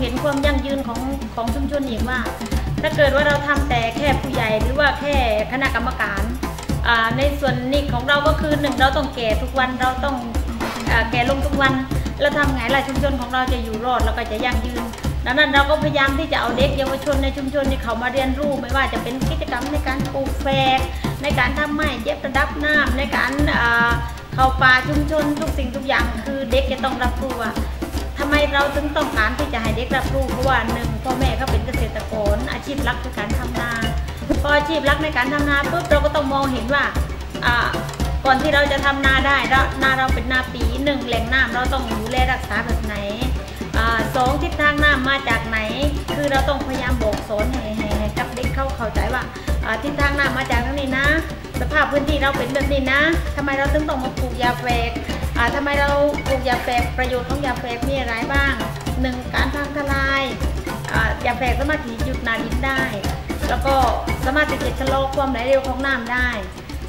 เห็นความยั่งยืนของของชุมชนอีกว่า ถ้าเกิดว่าเราทำแต่แค่ผู้ใหญ่หรือว่าแค่คณะกรรมการในส่วนนี้ของเราก็คือหนึ่งเราต้องแก่ทุกวันเราต้องอแก่ลงทุกวันแล้วทำไงล่ะชุมชนของเราจะอยู่รอดแล้วก็จะยั่งยืนดังนั้นเราก็พยายามที่จะเอาเด็กเยาวชนในชุมชนที่เขามาเรียนรู้ไม่ว่าจะเป็นกิจกรรมในการปลูกแฝกในการทำไม้เย็บระดับน้ำในการเข้าป่าชุมชนทุกสิ่งทุกอย่าง คือเด็กจะต้องรับรู้ว่า ทำไมเราถึงต้องการที่จะให้เด็กรับรู้เพราะว่าหนึ่งพ่อแม่เขาเป็นเกษตรกร อาชีพหลักคือการทำนาพออาชีพหลักในการทำนาปุ๊บเราก็ต้องมองเห็นว่าก่อนที่เราจะทำนาได้แล้วนาเราเป็นนาปีหนึ่งแหล่งน้ำเราต้องดูแลรักษาแบบไหนอสองทิศทางน้ำมาจากไหน คือเราต้องพยายามบอกสอนให้กับเด็กเขาเข้าใจว่าทิศทางน้ำมาจากทางนี้นะ สภาพพื้นที่เราเป็นแบบนี้นะทำไมเราถึงต้องมาปลูกยาแฝก ทำไมเราปลูกยาแฝกประโยชน์ของยาแฝกมีอะไรบ้างหนึ่งการพังทลายอ่ายาแฝกสามารถที่หยุดนาดินได้ แล้วก็สามารถที่จะชะลอความไหลเร็วของน้ำได้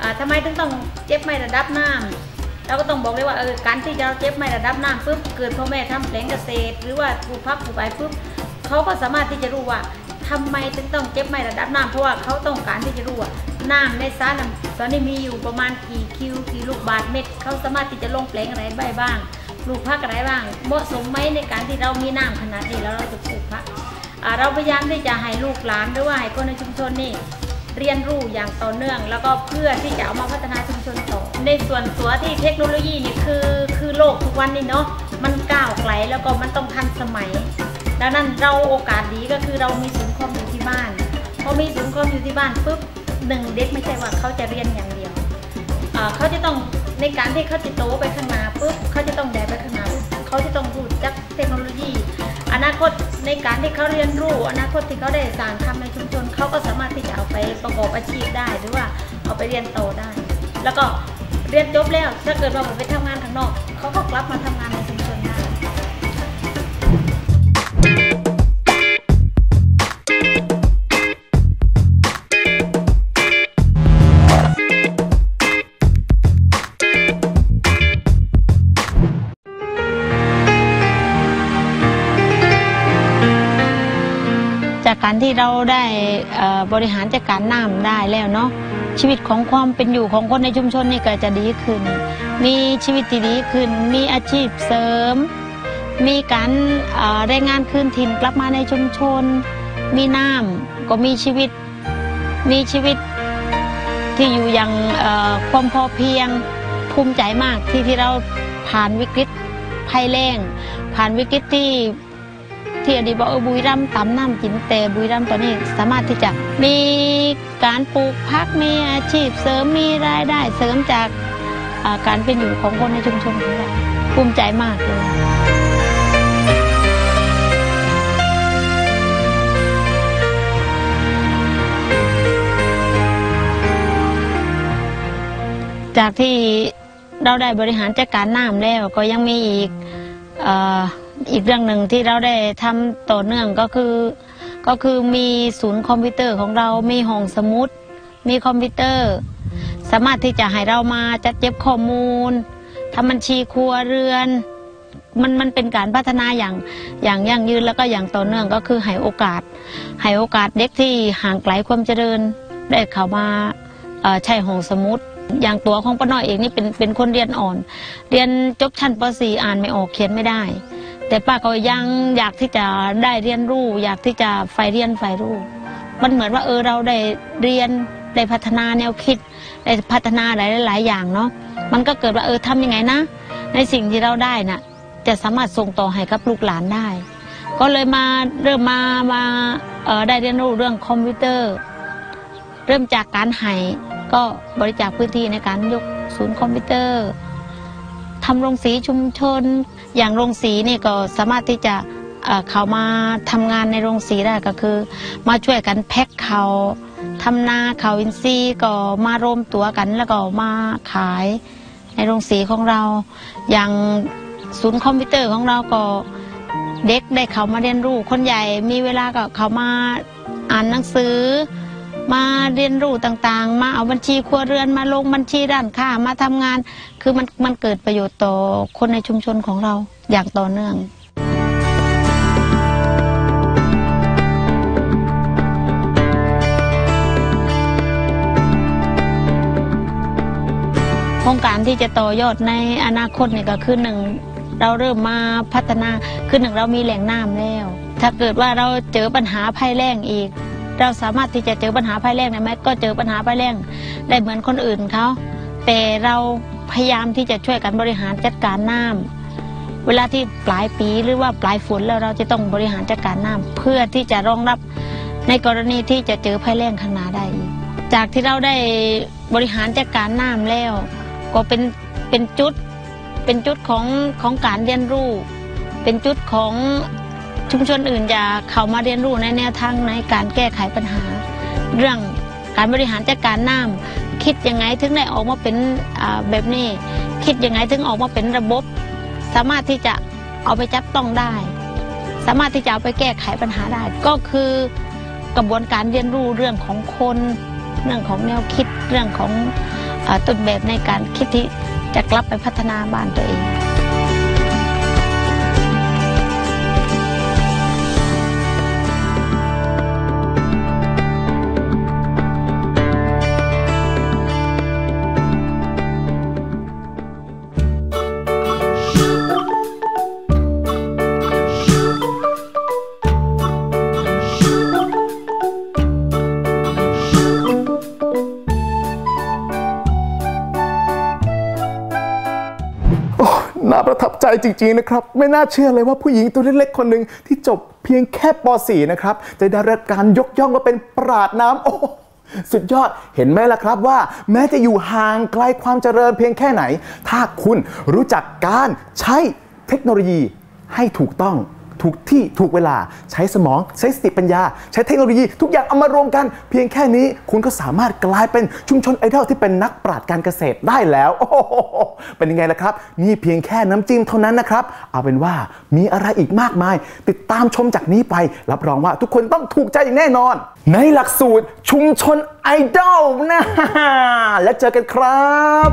อ่าทำไมถึงต้องเจ็บไม่ระดับน้ำเราก็ต้องบอกเลยว่าเออการที่เราเจ็บไม่ระดับน้ำปุ๊บเกิดพ่อแม่ทำแปลงเกษตร หรือว่าปลูกพักปลูกใบปุ๊บเขาก็สามารถที่จะรู้ว่า ทำไมถึงต้องเจ็บไม่ระดับน้ำเพราะว่าเขาต้องการที่จะรู้ว่าน้ำในสระน้ำตอนนี้มีอยู่ประมาณกี่คิวกี่ลูกบาทเม็ดเขาสามารถที่จะลงแปลงอะไรได้บ้างปลูกพักอะไรบ้างเหมาะสมไหมในการที่เรามีน้ำขนาดนี้แล้วเราจะปลูกพักเราพยายามที่จะให้ลูกหลานหรือว่าให้คนในชุมชนนี่เรียนรู้อย่างต่อเนื่อง แล้วก็เพื่อที่จะเอามาพัฒนาชุมชนต่อ ในส่วนตัวที่เทคโนโลยีนี่คือคือโลกทุกวันนี้เนาะมันก้าวไกลแล้วก็มันต้องทันสมัย ดังนั้นเราโอกาสดีก็คือเรามีศูนย์คอมอยู่ที่บ้านพอมีศูนย์คอมอยู่ที่บ้านปุ๊บหนึ่งเด็กไม่ใช่ว่าเขาจะเรียนอย่างเดียวเขาจะต้องในการที่เขาจะโตไปข้างหน้าปุ๊บเขาจะต้องแดไปข้างหน้าปุ๊บเขาจะต้องรู้จักเทคโนโลยี อนาคตในการที่เขาเรียนรู้ อนาคตที่เขาได้สางทำในชุมชนเขาก็สามารถที่จะเอาไปประกอบอาชีพได้หรือว่าเอาไปเรียนโตได้ แล้วก็เรียนจบแล้วถ้าเกิดว่าไปทำงานข้างนอกเขาก็กลับมาทำงานในชุมชน จากการที่เราได้บริหารจัดการน้ำได้แล้วเนาะชีวิตของความเป็นอยู่ของคนในชุมชนนี่ก็จะดีขึ้น มีชีวิตที่ดีขึ้น มีอาชีพเสริม มีการแรงงานคืนถิ่นกลับมาในชุมชน มีน้ำก็มีชีวิต มีชีวิตที่อยู่อย่างความพอเพียงภูมิใจมากที่ที่เราผ่านวิกฤตภัยแล้งผ่านวิกฤตที่ ที่อดีบอกเออบุรีรัมย์ตำน้ำกินแต่บุรีรัมย์ตอนนี้สามารถที่จะมีการปลูกพักมีอาชีพเสริมมีรายได้เสริมจากาการเป็นอยู่ของคนในชุมชนของเราภูมิใจมากเลยจากที่เราได้บริหารจัดการน้ำแล้วก็ยังมีอีกอ อีกเรื่องหนึ่งที่เราได้ทำต่อเนื่องก็คือ ก็คือมีศูนย์คอมพิวเตอร์ของเรามีห้องสมุด มีคอมพิวเตอร์ สามารถที่จะให้เรามาจัดเก็บข้อมูลทำบัญชีครัวเรือน มันมันเป็นการพัฒนาอย่างอย่างยั่งยืนแล้วก็อย่างต่อเนื่องก็คือให้โอกาสให้โอกาสเด็กที่ห่างไกลความเจริญ ได้เข้ามาใช้ห้องสมุดอย่างตัวของป้าน้อยเองนี่เป็นเป็นคนเรียนอ่อน เรียนจบชั้นป .4 อ่านไม่ออกเขียนไม่ได้ แต่ป้าก็ยังอยากที่จะได้เรียนรู้ อยากที่จะฝ่เรียนฝ่รู้ มันเหมือนว่าเออเราได้เรียนได้พัฒนาแนวคิดได้พัฒนาหลายหลายอย่างเนาะมันก็เกิดว่าเออทำยังไงนะ ในสิ่งที่เราได้น่ะจะสามารถส่งต่อให้กับลูกหลานได้ ก็เลยมาเริ่มมามาเออได้เรียนรู้เรื่องคอมพิวเตอร์ เริ่มจากการให้ก็บริจาคพื้นที่ในการยกศูนย์คอมพิวเตอร์ ทำโรงสีชุมชน อย่างโรงสีนี่ก็สามารถที่จะเขามาทำงานในโรงสีได้ก็คือ มาช่วยกันแพ็คเขาทำนาเขาอินทรีย์ก็มารวมตัวกันแล้วก็มาขายในโรงสีของเรา อย่างศูนย์คอมพิวเตอร์ของเราก็เด็กได้เขามาเรียนรู้คนใหญ่มีเวลาก็เขามาอ่านหนังสือ มาเรียนรู้ต่างๆ มาเอาบัญชีครัวเรือนมาลงบัญชีด้านค่ามาทำงาน คือมันมันเกิดประโยชน์ต่อคนในชุมชนของเราอย่างต่อเนื่องโครงการที่จะต่อยอดในอนาคตนี่ก็คือหนึ่งเราเริ่มมาพัฒนาคือหนึ่งเรามีแหล่งน้ำแล้ว ถ้าเกิดว่าเราเจอปัญหาภัยแล้งอีก เราสามารถที่จะเจอปัญหาภัยแล้งได้ไหมก็เจอปัญหาภัยแล้งได้เหมือนคนอื่นเขาแต่เราพยายามที่จะช่วยกันบริหารจัดการน้ำเวลาที่ปลายปีหรือว่าปลายฝนแล้วเราจะต้องบริหารจัดการน้ำเพื่อที่จะรองรับในกรณีที่จะเจอภัยแล้งข้างหน้าได้ จากที่เราได้บริหารจัดการน้ำแล้ว ก็เป็นเป็นจุดเป็นจุดของของการเรียนรู้ เป็นจุดของ ชุมชนอื่นจะเข้ามาเรียนรู้ในแนวทางในการแก้ไขปัญหา เรื่องการบริหารจัดการน้ำคิดยังไงถึงได้ออกมาเป็นแบบนี้ คิดยังไงถึงออกมาเป็นระบบ สามารถที่จะเอาไปจับต้องได้ สามารถที่จะเอาไปแก้ไขปัญหาได้ ก็คือกระบวนการเรียนรู้เรื่องของคน เรื่องของแนวคิดเรื่องของอต้นแบบในการคิดที่จะกลับไปพัฒนาบ้านตัวเอง น่าประทับใจจริงๆนะครับ ไม่น่าเชื่อเลยว่าผู้หญิงตัวเล็กๆคนหนึ่งที่จบเพียงแค่ป .4 นะครับจะได้รับการยกย่องว่าเป็นปราดน้ำโอ้สุดยอดเห็นไหมล่ะครับว่า แม้จะอยู่ห่างไกลความเจริญเพียงแค่ไหน ถ้าคุณรู้จักการใช้เทคโนโลยีให้ถูกต้อง ถูกที่ถูกเวลาใช้สมองใช้สติปัญญา ใช้เทคโนโลยี ทุกอย่างเอามารวมกัน เพียงแค่นี้คุณก็สามารถกลายเป็นชุมชนไอดอลที่เป็นนักปราชญ์การเกษตรได้แล้วโอ้โหเป็นยังไงล่ะครับ นี่เพียงแค่น้ำจิ้มเท่านั้นนะครับ เอาเป็นว่ามีอะไรอีกมากมาย ติดตามชมจากนี้ไป รับรองว่าทุกคนต้องถูกใจอย่างแน่นอน ในหลักสูตรชุมชนไอดอลนะแล้วเจอกันครับ